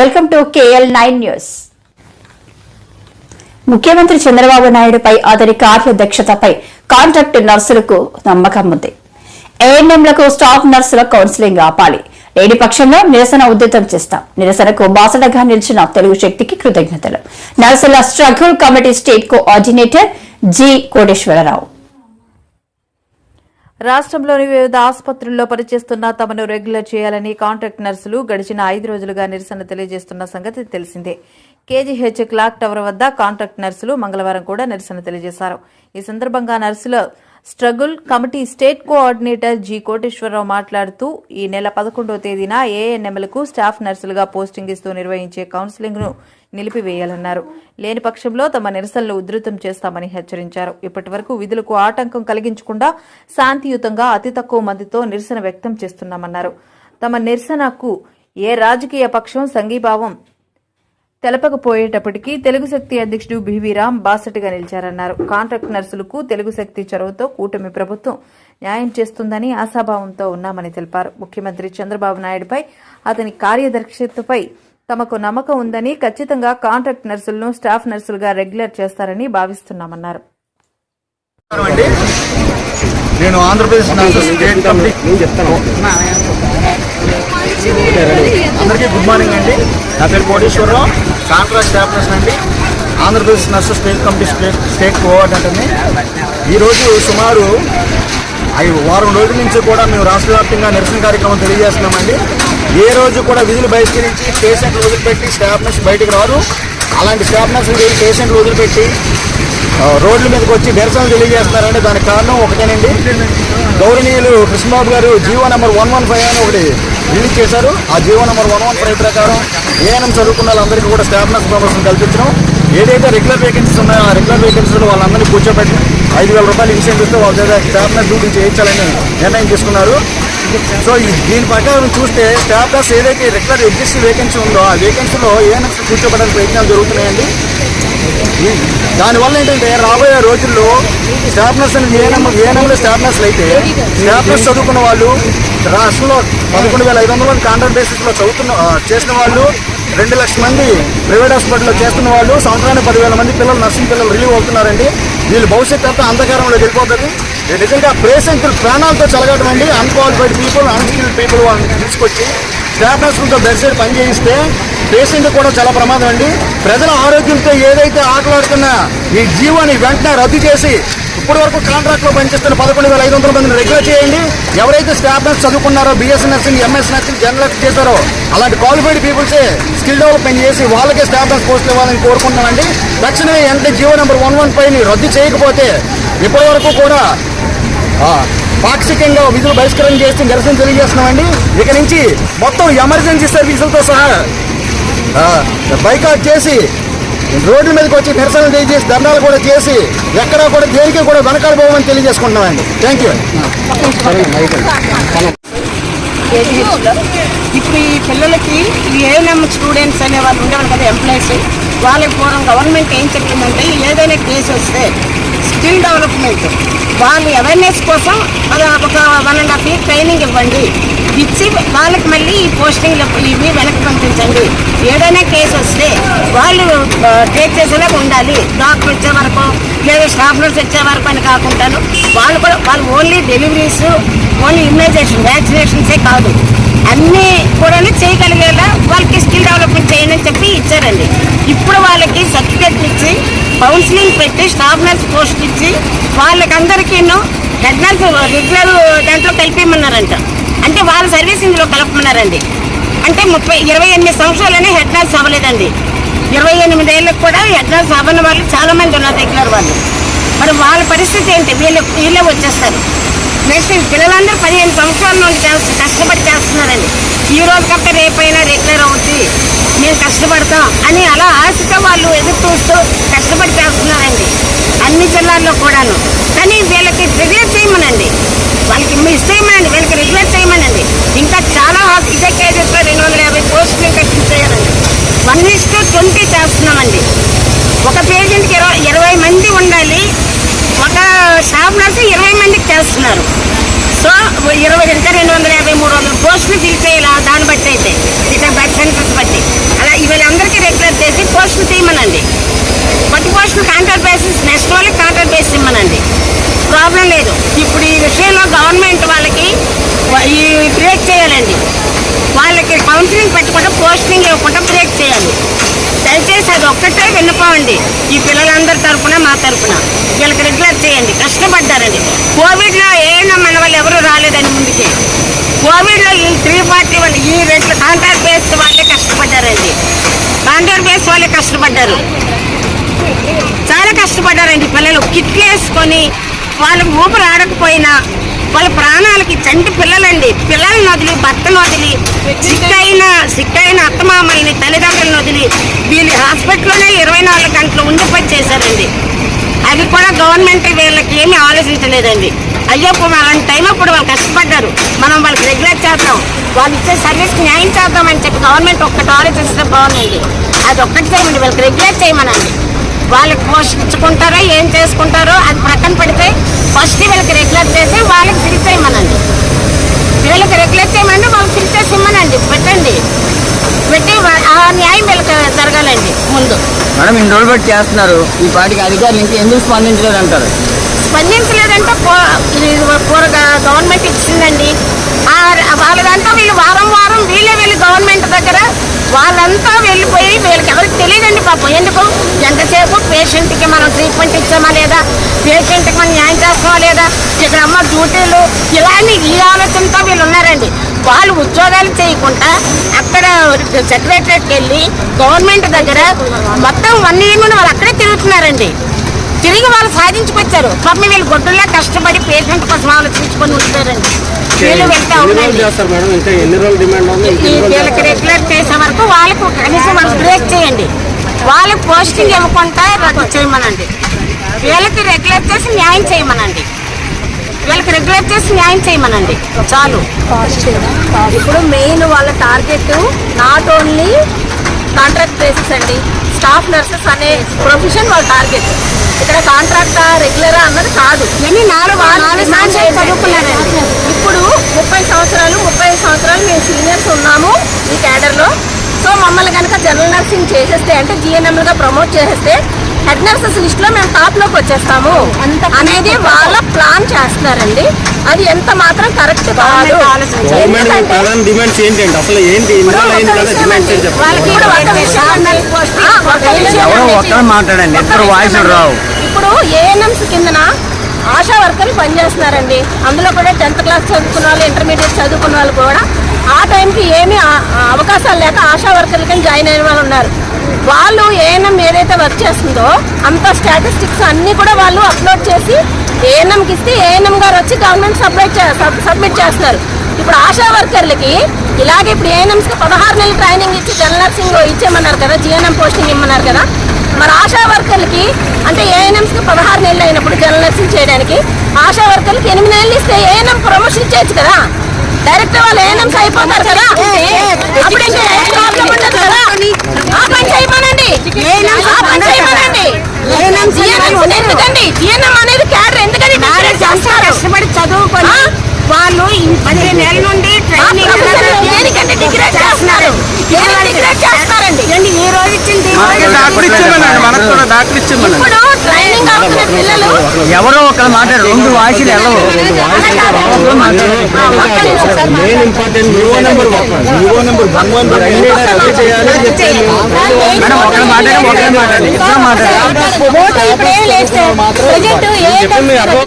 Welcome to KL nine news. ముఖ్యమంత్రి చంద్రబాబు నాయుడుపై అతని కార్యదక్షతపై contract నర్సులకు నమ్మకం ఉంది. ఏఎన్ఎంలకు స్టాఫ్ నర్సుల కౌన్సిలింగ్ ఆపాలి. లేని పక్షంలో నిరసన ఉద్యతం చేస్తాం. నిరసనకు బాసటగా నిలిచిన తెలుగు శక్తికి కృతజ్ఞతలు. నర్సుల struggle committee state coordinator G Koteswararao. రాష్ట్రంలోని వివిధ ఆసుపత్రుల్లో పనిచేస్తున్న తమను రెగ్యులర్ చేయాలని కాంట్రాక్ట్ నర్సులు గడిచిన ఐదు రోజులుగా నిరసన తెలియజేస్తున్న సంగతి తెలిసిందే. కేజీహెచ్ క్లాక్ టవర్ వద్ద కాంట్రాక్ట్ నర్సులు మంగళవారం కూడా నిరసన తెలియజేశారు. ఈ సందర్భంగా నర్సుల struggle committee state coordinator G Koteswararao మాట్లాడుతూ ఈ నెల పదకొండవ తేదీన ఏఎన్ఎంలకు స్టాఫ్ నర్సులుగా పోస్టింగ్ ఇస్తూ నిర్వహించే కౌన్సిలింగ్ను నిలిపివేయాలన్నారు. లేని పక్షంలో తమ నిరసనలు ఉధృతం చేస్తామని హెచ్చరించారు. ఇప్పటి వరకు విధులకు ఆటంకం కలిగించకుండా శాంతియుతంగా అతి తక్కువ మందితో నిరసన వ్యక్తం చేస్తున్నామన్నారు. తమ నిరసనకు ఏ రాజకీయ పక్షం సంఘీభావం తెలపకపోయేటప్పటికీ తెలుగు శక్తి అధ్యక్షుడు బివిరామ్ బాసటిగా నిలిచారన్నారు. కాంట్రాక్ట్ నర్సులకు తెలుగు శక్తి చొరవతో కూటమి ప్రభుత్వం న్యాయం చేస్తుందని ఆశాభావంతో ఉన్నామని తెలిపారు. ముఖ్యమంత్రి చంద్రబాబు నాయుడుపై అతని కార్యదర్శితపై తమకు నమ్మకం ఉందని ఖచ్చితంగా కాంట్రాక్ట్ నర్సులను స్టాఫ్ నర్సులుగా రెగ్యులర్ చేస్తారని భావిస్తున్నామన్నారు. నేను ఆంధ్రప్రదేశ్ నర్సెస్ స్టేట్ కమిటీ. అందరికీ గుడ్ మార్నింగ్ అండి. నా పేరు కోటేశ్వరరావు. కాంట్రాక్ట్ స్టాఫ్ అండి Andhra Pradesh nurses state committee state state కోఆర్డినేటర్ని ఈరోజు సుమారు ఐదు వారం రోజుల నుంచి కూడా మేము రాష్ట్ర వ్యాప్తంగా నిరసన కార్యక్రమం తెలియజేస్తున్నామండి. ఏ రోజు కూడా విధులు బహిష్కరించి పేషెంట్లు వదిలిపెట్టి స్టాఫ్నెస్ బయటకు బయటికి రారు అలాంటి స్టాఫ్ పేషెంట్లు వదిలిపెట్టి రోడ్ల మీదకి వచ్చి నిరసనలు తెలియజేస్తున్నారండి దానికి కారణం ఒకటేనండి. గౌరవనీయులు Krishnababu garu GO number one one five అని ఒకటి రిలీజ్ చేశారు. ఆ GO number one one five ప్రకారం ఏఎన్ఎం చదువుకున్న వాళ్ళందరికీ కూడా స్టాఫ్నెస్ ప్రమోషన్ కల్పించడం. ఏదైతే రెగ్యులర్ వేకెన్సీస్ ఉన్నాయో ఆ రెగ్యులర్ వేకెన్సీలో వాళ్ళందరినీ కూర్చోబెట్టి ఐదు వేల రూపాయలు ఇన్సెంటివ్తో వాళ్ళ దగ్గర స్టాఫ్నెస్ డ్యూటీ చేయించాలని నిర్ణయం తీసుకున్నారు. సో దీని ప్రకారం చూస్తే స్టాఫ్నెస్ ఏదైతే రెగ్యులర్ ఎగ్జిస్ట్ వేకెన్సీ ఉందో ఆ వేకెన్సీలో ఏఎన్ఎంస్ కూర్చోబెట్టడానికి ప్రయత్నాలు జరుగుతున్నాయండి. దానివల్ల ఏంటంటే రాబోయే రోజుల్లో staff A number A staff నర్సులు అయితే స్టాఫ్నర్స్ చదువుకున్న వాళ్ళు రాష్ట్రంలో పదకొండు వేల ఐదు వందల మంది కాంట్రాక్ట్ బేసిస్లో చదువుతున్న చేసిన వాళ్ళు రెండు లక్షల మంది ప్రైవేట్ హాస్పిటల్లో చేస్తున్న వాళ్ళు సంవత్సరానికి పదివేల మంది పిల్లలు నర్సింగ్ పిల్లలు రిలీవ్ అవుతున్నారండి. వీళ్ళు భవిష్యత్తు అంతా అంధకారంలో వెళ్ళిపోతుంది. నిజంగా పేషెంట్లు ప్రాణాలతో చలగడం అండి అన్క్వాలిఫైడ్ పీపుల్ అన్స్కిల్డ్ పీపుల్ వాళ్ళని తీసుకొచ్చి స్టాఫ్ నర్సులతో బెడ్ సైడ్ పని చేయిస్తే పేషెంట్ కూడా చాలా ప్రమాదం అండి. ప్రజల ఆరోగ్యంతో ఏదైతే ఆటలాడుతున్న ఈ జీవోని వెంటనే రద్దు చేసి ఇప్పటి వరకు కాంట్రాక్ట్లో పనిచేస్తున్న పదకొండు వేల ఐదు వందల మందిని రెగ్యులర్ చేయండి. ఎవరైతే staff nurse చదువుకున్నారో BSc nursing MS nursing general చేశారో అలాంటి క్వాలిఫైడ్ పీపుల్సే స్కిల్ డెవలప్మెంట్ చేసి వాళ్ళకే స్టాఫ్ నర్స్ పోస్టులు ఇవ్వాలని కోరుకుంటున్నామండి. తక్షణమే వెంటనే జీవో నెంబర్ వన్ వన్ ఫైవ్ని రద్దు చేయకపోతే ఇప్పటి వరకు కూడా పాక్షికంగా విధులు బహిష్కరణ చేసి నిరసన తెలియజేస్తున్నామండి. ఇక నుంచి మొత్తం ఎమర్జెన్సీ సర్వీసులతో సహా బైకాట్ చేసి రోడ్ల మీదకి వచ్చి నిరసనలు తెలియజేసి ధర్నాలు కూడా చేసి ఎక్కడా కూడా దేనికి కూడా వెనకాల పోవని తెలియజేసుకుంటున్నామండి. థ్యాంక్ యూ ఇప్పుడు ఈ పిల్లలకి ఏఎన్ఎం స్టూడెంట్స్ అనే వాళ్ళు ఉండేవాళ్ళు కదా ఎంప్లాయీస్ వాళ్ళకి పూర్వం గవర్నమెంట్ ఏం చెప్పిందంటే ఏదైనా కేసు వస్తే స్కిల్ డెవలప్మెంట్. వాళ్ళు అవేర్నెస్ కోసం అది ఒక one and half year training ఇవ్వండి. ఇచ్చి వాళ్ళకి మళ్ళీ ఈ పోస్టింగ్ ఇవి వెనక్కి పంపించండి. ఏదైనా కేసు వస్తే వాళ్ళు టేక్ చేసేలా ఉండాలి. డాక్టర్ వచ్చే వరకు లేదా స్టాఫ్ నర్స్ వచ్చే వరకు అని కాకుండాను వాళ్ళు కూడా వాళ్ళు ఓన్లీ డెలివరీస్ ఓన్లీ ఇమ్యూనైజేషన్ వ్యాక్సినేషన్సే కాదు. అన్నీ కూడా చేయగలిగేలా వాళ్ళకి స్కిల్ డెవలప్మెంట్ చేయండి అని చెప్పి ఇచ్చారండి. ఇప్పుడు వాళ్ళకి సర్టిఫికెట్ ఇచ్చి కౌన్సిలింగ్ పెట్టి స్టాఫ్ నర్స్ పోస్ట్ ఇచ్చి వాళ్ళకందరికీ హెడ్ నర్స్ రెగ్యులర్ దాంట్లో కలిపేయమన్నారంట. అంటే వాళ్ళ సర్వీస్ ఇందులో కలపమన్నారండి. అంటే ముప్పై ఇరవై ఎనిమిది సంవత్సరాలనే హెడ్ నర్స్ అవ్వలేదండి. ఇరవై ఎనిమిది ఏళ్ళకి కూడా హెడ్ నర్స్ అవ్వని వాళ్ళు చాలామంది ఉన్నారు రెగ్యులర్ వాళ్ళు. మరి వాళ్ళ పరిస్థితి ఏంటి? వీళ్ళు వీళ్ళే వచ్చేస్తారు. నెక్స్ట్ పిల్లలందరూ పదిహేను సంవత్సరాల నుండి చేస్తారు కష్టపడి చేస్తున్నారండి. ఈ రోజు కంటే రేపైనా రెగ్యులర్ అవుద్ది. మేము కష్టపడతాం అని అలా ఆశతో వాళ్ళు ఎదురు చూస్తూ కష్టపడి చేస్తున్నారండి. అన్ని జిల్లాల్లో కూడాను. కానీ వీళ్ళకి రెగ్యులర్ చేయమనండి. వాళ్ళకి మిస్ చేయమనండి వీళ్ళకి రెగ్యులర్ చేయమనండి. ఇంకా చాలా ఇదే కేజెస్లో రెండు వందల యాభై పోస్టులు ఇంకా చేయాలండి వన్ ఇస్ టు ట్వంటీ చేస్తున్నామండి ఒక పేషెంట్కి ఇరవై ఇరవై మంది ఉండాలి ఒక స్టాఫ్ నర్సు ఇరవై మందికి చేస్తున్నారు. సో ఇరవై ఇంకా రెండు వందల యాభై మూడు వందల పోస్టులు ఫిల్ చేయాలి? దాన్ని బట్టి అయితే. ఇక బెడ్ సెంటర్స్ బట్టి. అలా వీళ్ళందరికీ రెగ్యులర్ చేసి పోస్టులు తీయమనండి. కొత్త పోస్టులు కాంట్రాక్ట్ బేసిస్ నెక్స్ట్ వాళ్ళకి కాంట్రాక్ట్ బేసిస్ ఇమ్మనండి. ప్రాబ్లం లేదు. ఇప్పుడు ఈ విషయంలో గవర్నమెంట్ వాళ్ళకి ఈ బ్రేక్ చేయాలండి. వాళ్ళకి కౌన్సిలింగ్ పెట్టకుండా పోస్టింగ్ ఇవ్వకుండా బ్రేక్ చేయాలి. దయచేసి అది ఒక్కటే విన్నపమండి ఈ పిల్లలందరి తరఫున మా తరఫున వీళ్ళకి రెగ్యులర్ చేయండి. కష్టపడ్డారండి. కోవిడ్లో ఏమైనా మన వాళ్ళు ఎవరు రాలేదండి ముందుకి. కోవిడ్లో ఈ త్రీ ఫార్టీ వన్ ఈ రెండు కాంట్రాక్ట్ బేస్ వాళ్ళే కష్టపడ్డారండి. కాంట్రాక్ట్ బేస్ వాళ్ళే కష్టపడ్డారు. చాలా కష్టపడ్డారండి పిల్లలు. కిట్లు వేసుకొని వాళ్ళు ఊపిరి ఆడకపోయినా వాళ్ళ ప్రాణాలకి చంటి పిల్లలండి. పిల్ల పిల్లల్ని వదిలి భర్తను వదిలి సిక్కైన సిక్కైన అత్తమామల్ని తల్లిదండ్రులను వదిలి వీళ్ళు హాస్పిటల్లోనే ఇరవై నాలుగు గంటలు ఉండిపోయి చేశారండి. అది కూడా గవర్నమెంట్ వీళ్ళకి ఏమీ ఆలోచించలేదండి. అయ్యో ఇప్పుడు అలాంటి టైం అప్పుడు వాళ్ళు కష్టపడ్డారు. మనం వాళ్ళకి రెగ్యులర్ చేద్దాం. వాళ్ళు ఇచ్చే సర్వీస్ న్యాయం చేద్దామని చెప్పి గవర్నమెంట్ ఒక్కటి ఆలోచిస్తే బాగుందండి. అది ఒక్కటి చేయమండి. వాళ్ళకి రెగ్యులర్ చేయమనండి. వాళ్ళకి పోషించుకుంటారో ఏం చేసుకుంటారో అది ప్రక్కన పెడితే ఫస్ట్ వీళ్ళకి రెగ్యులర్ చేసి వాళ్ళకి తిరిగి చేయమనండి. వీళ్ళకి రెగ్యులర్ చేయమండి వాళ్ళకి ఫిల్ చేసి ఇమ్మనండి పెట్టండి. పెట్టి ఆ న్యాయం వీళ్ళకి జరగాలండి ముందు. మేడం ఇన్ని రోజులు బట్టి చేస్తున్నారు. ఈ పాటికి అధికారులు ఇంకా ఎందుకు స్పందించలేదు అంటారు? స్పందించలేదంటే పో- ఇది పూర గవర్నమెంట్ ఇచ్చిందండి. వాళ్ళదంతా వీళ్ళు వారం వారం వీళ్ళే వెళ్ళి గవర్నమెంట్ దగ్గర వాళ్ళంతా వెళ్ళిపోయి వీళ్ళకి ఎవరికి తెలియదండి పాపం. ఎందుకు? ఎంతసేపు పేషెంట్కి మనం ట్రీట్మెంట్ ఇచ్చామా లేదా? పేషెంట్కి మనం న్యాయం చేస్తామా లేదా? ఇక్కడ అమ్మ డ్యూటీలు ఇలాంటి ఈ ఆలోచనతో వీళ్ళు ఉన్నారండి. వాళ్ళు ఉద్యోగాలు చేయకుండా అక్కడ సెక్రటరేట్కి వెళ్ళి గవర్నమెంట్ దగ్గర మొత్తం వన్ ఇయర్ నుండి వాళ్ళు అక్కడే తిరుగుతున్నారండి. తిరిగి వాళ్ళు సాధించుకొచ్చారు పాపం వీళ్ళు గొడ్డుల్లా కష్టపడి పేషెంట్ కోసం ఆలోచించుకొని ఉంటారండి వీళ్ళు వెళ్తే వీళ్ళకి రెగ్యులర్ చేసే వరకు వాళ్ళకు కనీసం వాళ్ళు బ్రేక్ చేయండి. వాళ్ళకి పోస్టింగ్ ఇవ్వకుండా రద్దు చేయమనండి. వీళ్ళకి రెగ్యులర్ చేసి న్యాయం చేయమనండి. వీళ్ళకి రెగ్యులర్ చేసి న్యాయం చేయమనండి. చాలు. ఇప్పుడు మెయిన్ వాళ్ళ target not only contract basis అండి స్టాఫ్ నర్సెస్ అనే ప్రొఫెషన్ వాళ్ళ టార్గెట్ ఇక్కడ కాంట్రాక్టా రెగ్యులరా అన్నది కాదు. ఇప్పుడు ముప్పై సంవత్సరాలు ముప్పై సంవత్సరాలు మేము సీనియర్స్ ఉన్నాము ఈ క్యాడర్లో సో మమ్మల్ని కనుక జనరల్ నర్సింగ్ చేసేస్తే అంటే జిఎన్ఎంలుగా ప్రమోట్ చేసేస్తే హెడ్ నర్సెస్ లిస్ట్లో మేము టాప్లోకి వచ్చేస్తాము. అనేది వాళ్ళ ప్లాన్ చేస్తున్నారండి. అది ఎంత మాత్రం కరెక్ట్ కాదు. ఇప్పుడు ఏఎన్ఎంస్ కిందన ఆశా వర్కర్లు పనిచేస్తున్నారండి. అందులో కూడా టెన్త్ క్లాస్ చదువుకున్న వాళ్ళు ఇంటర్మీడియట్ చదువుకున్న వాళ్ళు కూడా ఆ టైంకి ఏమీ అవకాశాలు లేక ఆశా వర్కర్లు కింద జాయిన్ అయిన వాళ్ళు ఉన్నారు. వాళ్ళు ఏఎన్ఎం ఏదైతే వర్క్ చేస్తుందో అంత స్టాటిస్టిక్స్ అన్నీ కూడా వాళ్ళు అప్లోడ్ చేసి ఏఎన్ఎంకి ఇస్తే ఏఎన్ఎం గారు వచ్చి గవర్నమెంట్ సబ్మిట్ సబ్మిట్ చేస్తున్నారు. ఇప్పుడు ఆశా వర్కర్లకి ఇలాగే ఇప్పుడు ఏఎన్ఎంస్కి పదహారు నెలలు ట్రైనింగ్ ఇచ్చి జనరల్ నర్సింగ్ ఇచ్చేయమన్నారు కదా జిఎన్ఎం పోస్టింగ్ ఇమ్మన్నారు కదా మరి ఆశా వర్కర్లకి అంటే ఏఎన్ఎంస్కి పదహారు నెలలు అయినప్పుడు జనరల్ నర్సింగ్ చేయడానికి ఆశా వర్కర్లకి ఎనిమిది నెలలు ఇస్తే ఏఎన్ఎం ప్రమోషన్ ఇచ్చేయచ్చు కదా. డైరెక్ట్ వాళ్ళు ఏఎన్ఎంస్ అయిపోతారు కదా అప్పుడు ఇంకా ఏం ప్రాబ్లం ఉండదు కదా ఆ పని చేయమనండి ఆ పని చేయమనండి GNMs ఎందుకండి జిఎన్ఎం అనేది క్యాడర్ ఎందుకని నాలుగు సంవత్సరాలు కష్టపడి చదువుకొని ఆ? వాళ్ళు ఈ పదిహేను నెలల నుండి ట్రైనింగ్ ఆ ప్రొఫెసర్లు దేనికంటే డిగ్రేడ్ చేస్తున్నారు దేనికి డిగ్రేడ్ చేస్తారండి ఏంటి ఈ రోజు ఇచ్చింది ఈ రోజు డాక్టర్ ఇచ్చేమన్నాడు మనకు కూడా డాక్టర్ పిల్లలు ఎవరో ఒకరు మాట్లాడారు రెండు వాయిస్లు మెయిన్ ఇంపార్టెంట్ యువో నెంబర్ యువో నెంబర్ భగవాన్ రద్దు చేయాలి మేడం ఒకరు మాట్లాడి ఇద్దరు మాట్లాడారు